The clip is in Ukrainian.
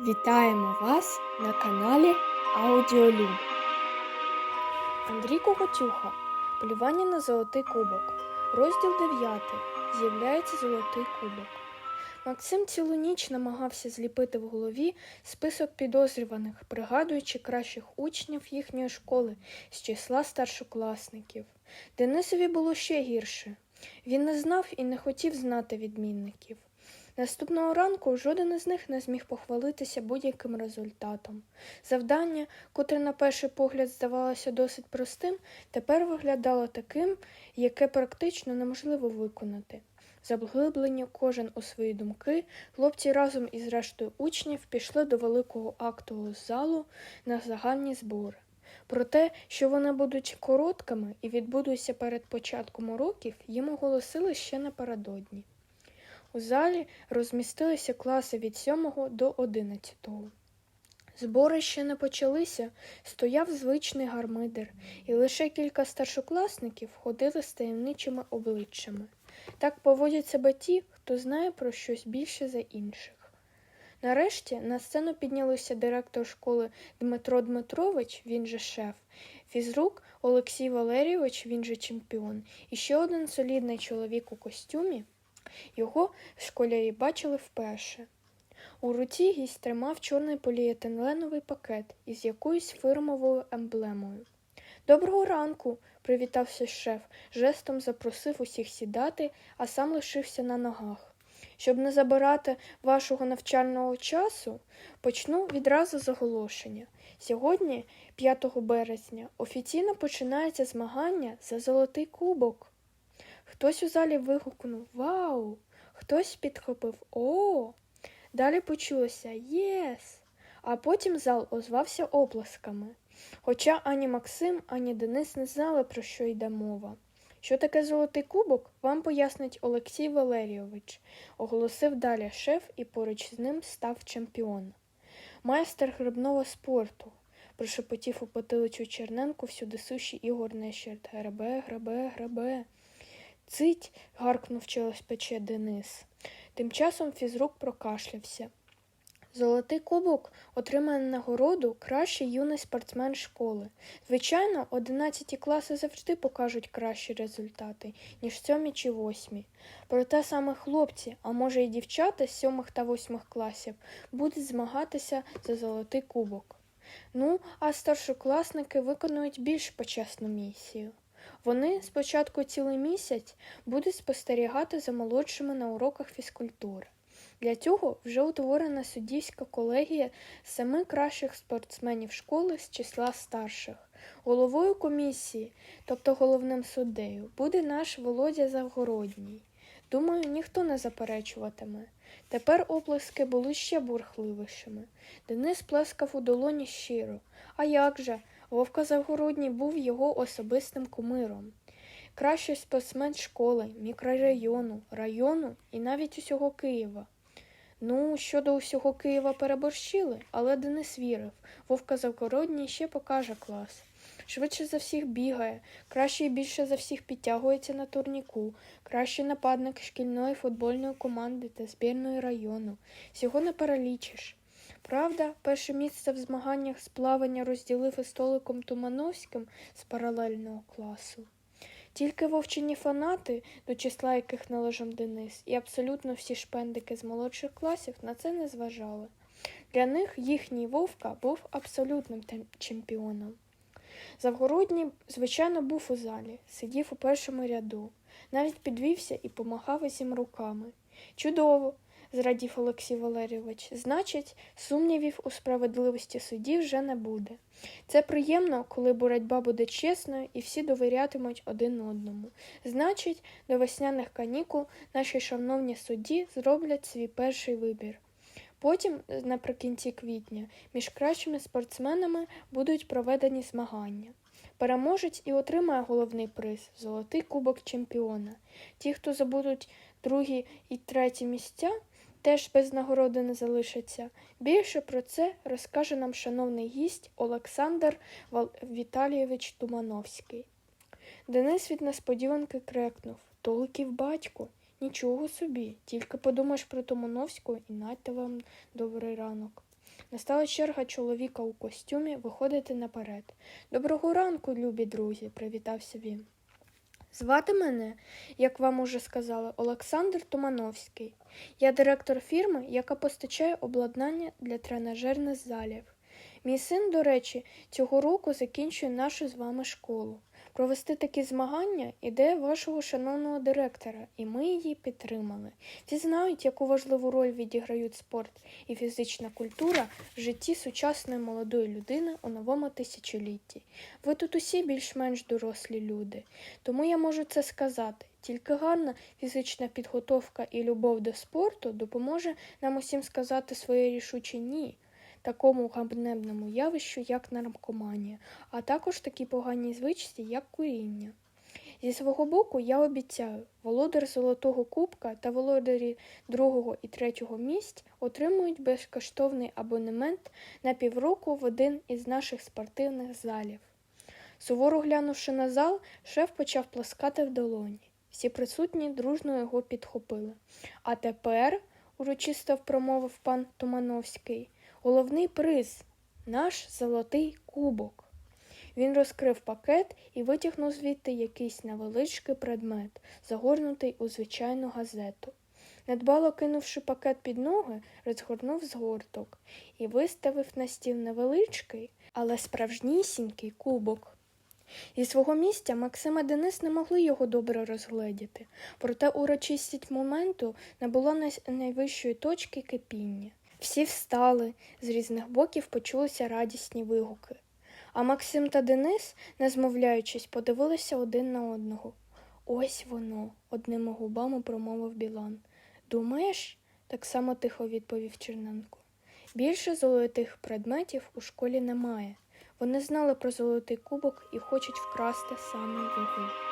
Вітаємо вас на каналі Аудіолюб. Андрій Коготюха. Полювання на золотий кубок. Розділ 9. З'являється золотий кубок. Максим цілу ніч намагався зліпити в голові список підозрюваних, пригадуючи кращих учнів їхньої школи з числа старшокласників. Денисові було ще гірше. Він не знав і не хотів знати відмінників. Наступного ранку жоден із них не зміг похвалитися будь-яким результатом. Завдання, котре на перший погляд здавалося досить простим, тепер виглядало таким, яке практично неможливо виконати. Заглиблені кожен у свої думки, хлопці разом із рештою учнів пішли до великого актового залу на загальні збори. Про те, що вони будуть короткими і відбудуться перед початком уроків, їм оголосили ще напередодні. У залі розмістилися класи від 7 до 11. Збори ще не почалися, стояв звичний гармидер, і лише кілька старшокласників ходили з таємничими обличчями. Так поводять себе ті, хто знає про щось більше за інших. Нарешті на сцену піднялися директор школи Дмитро Дмитрович, він же шеф, фізрук Олексій Валерійович, він же чемпіон, і ще один солідний чоловік у костюмі. Його школярі бачили вперше. У руці гість тримав чорний поліетиленовий пакет із якоюсь фирмовою емблемою. Доброго ранку, привітався шеф, жестом запросив усіх сідати, а сам лишився на ногах. Щоб не забирати вашого навчального часу, почну відразу з оголошення. Сьогодні, 5 березня, офіційно починається змагання за золотий кубок. Хтось у залі вигукнув Вау! Хтось підхопив О. Далі почулося Єс. А потім зал озвався оплесками. Хоча ані Максим, ані Денис не знали, про що йде мова. Що таке золотий кубок, вам пояснить Олексій Валерійович, оголосив далі шеф і поруч з ним став чемпіон. Майстер грибного спорту, прошепотів у потилицю Черненку всюди суші Ігор Нещерт. Гребе, гребе, гребе. Цить. гаркнув через пече Денис. Тим часом фізрук прокашлявся. Золотий кубок отримає нагороду кращий юний спортсмен школи. Звичайно, одинадцяті класи завжди покажуть кращі результати, ніж сьомі чи восьмі. Проте саме хлопці, а може й дівчата з сьомих та восьмих класів, будуть змагатися за золотий кубок. Ну, а старшокласники виконують більш почесну місію. Вони спочатку цілий місяць будуть спостерігати за молодшими на уроках фізкультури. Для цього вже утворена суддівська колегія семи кращих спортсменів школи з числа старших. Головою комісії, тобто головним суддею, буде наш Володя Завгородній. Думаю, ніхто не заперечуватиме. Тепер оплески були ще бурхливішими. Денис плескав у долоні щиро. А як же? Вовка Завгородній був його особистим кумиром. Кращий спортсмен школи, мікрорайону, району і навіть усього Києва. Ну, щодо усього Києва переборщили, але Денис вірив. Вовка Завгородній ще покаже клас. Швидше за всіх бігає, краще і більше за всіх підтягується на турніку, кращий нападник шкільної футбольної команди та збірної району. Всього не перелічиш. Правда, перше місце в змаганнях з плавання розділив із столиком Тумановським з паралельного класу. Тільки вовчені фанати, до числа яких належав Денис, і абсолютно всі шпендики з молодших класів на це не зважали. Для них їхній вовка був абсолютним чемпіоном. Завгородній, звичайно, був у залі, сидів у першому ряду, навіть підвівся і помахав усім руками. Чудово! Зрадів Олексій Валерійович. Значить, сумнівів у справедливості судді вже не буде. Це приємно, коли боротьба буде чесною і всі довірятимуть один одному. Значить, до весняних канікул наші шановні судді зроблять свій перший вибір. Потім, наприкінці квітня, між кращими спортсменами будуть проведені змагання. Переможець і отримає головний приз золотий кубок чемпіона. Ті, хто забудуть другі і треті місця, теж без нагороди не залишаться. Більше про це розкаже нам шановний гість Олександр Віталійович Тумановський. Денис від несподіванки крекнув Толиків батько. Нічого собі, тільки подумаєш про Тумановську і надьте вам добрий ранок. Настала черга чоловіка у костюмі виходити наперед. Доброго ранку, любі друзі, привітався він. Звати мене, як вам уже сказали, Олександр Тумановський. Я директор фірми, яка постачає обладнання для тренажерних залів. Мій син, до речі, цього року закінчує нашу з вами школу. Провести такі змагання ідея вашого шановного директора, і ми її підтримали. Всі знають, яку важливу роль відіграють спорт і фізична культура в житті сучасної молодої людини у новому тисячолітті. Ви тут усі більш-менш дорослі люди, тому я можу це сказати. Тільки гарна фізична підготовка і любов до спорту допоможе нам усім сказати своє рішуче ні такому ганебному явищу, як наркоманія, а також такі погані звичці, як куріння. Зі свого боку, я обіцяю, володар Золотого Кубка та володарі другого і третього місць отримують безкоштовний абонемент на півроку в один із наших спортивних залів. Суворо глянувши на зал, шеф почав плескати в долоні. Всі присутні дружно його підхопили. А тепер, урочисто промовив пан Тумановський, головний приз наш золотий кубок. Він розкрив пакет і витягнув звідти якийсь невеличкий предмет, загорнутий у звичайну газету. Недбало кинувши пакет під ноги, розгорнув згорток і виставив на стіл невеличкий, але справжнісінький кубок. Зі свого місця Максим і Денис не могли його добре розгледіти, проте урочистість моменту набула най- найвищої точки кипіння. Всі встали, з різних боків почулися радісні вигуки. А Максим та Денис, не змовляючись, подивилися один на одного. Ось воно, одними губами промовив Білан. Думаєш? так само тихо відповів Черненко. Більше золотих предметів у школі немає. Вони знали про золотий кубок і хочуть вкрасти саме його.